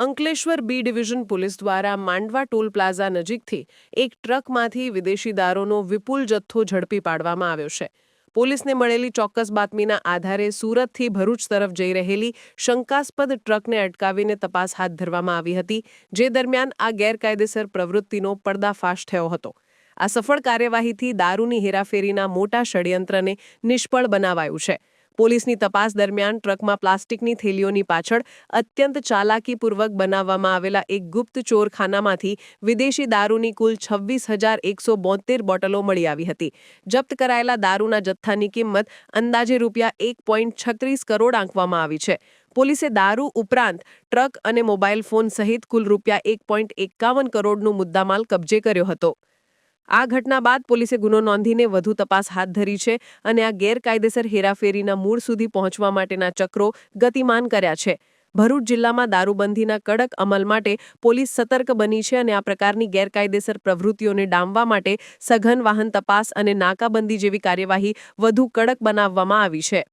Ankleshwar B division police દ્વારા માંડવા toll plaza નજીકથી એક ટ્રકમાંથી વિદેશી દારૂનો વિપુલ જથ્થો ઝડપી પાડવામાં આવ્યો છે. પોલીસને મળેલી ચોક્કસ બાતમીના આધારે સુરતથી ભરૂચ તરફ જઈ રહેલી શંકાસ્પદ ટ્રકને અટકાવીને તપાસ હાથ ધરવામાં આવી હતી, જે દરમિયાન આ ગેરકાયદેસર પ્રવૃત્તિનો પર્દાફાશ થયો હતો. આ સફળ કાર્યવાહીથી દારૂની હેરાફેરીના મોટા ષડયંત્રને નિષ્ફળ બનાવાયું છે. પોલીસની તપાસ દરમિયાન ટ્રકમાં પ્લાસ્ટિકની થેલીઓની પાછળ અત્યંત ચાલાકીપૂર્વક બનાવવામાં આવેલા એક ગુપ્ત ચોરખાનામાંથી વિદેશી દારૂની કુલ છવ્વીસ હજાર એકસો બોતેર બોટલો મળી આવી હતી. જપ્ત કરાયેલા દારૂના જથ્થાની કિંમત અંદાજે રૂપિયા એક પોઈન્ટ છત્રીસ કરોડ આંકવામાં આવી છે. પોલીસે દારૂ ઉપરાંત ટ્રક અને મોબાઈલ ફોન સહિત કુલ રૂપિયા એક પોઈન્ટ એકાવન કરોડનું મુદ્દામાલ કબજે કર્યો હતો. આ ઘટના બાદ પોલીસે ગુનો નોંધીને વધુ તપાસ હાથ ધરી છે અને આ ગેરકાયદેસર હેરાફેરીના મૂળ સુધી પહોંચવા માટેના ચક્રો ગતિમાન કર્યા છે. ભરૂચ જિલ્લામાં દારૂબંધીના કડક અમલ માટે પોલીસ સતર્ક બની છે અને આ પ્રકારની ગેરકાયદેસર પ્રવૃત્તિઓને ડામવા માટે સઘન વાહન તપાસ અને નાકાબંધી જેવી કાર્યવાહી વધુ કડક બનાવવામાં આવી છે.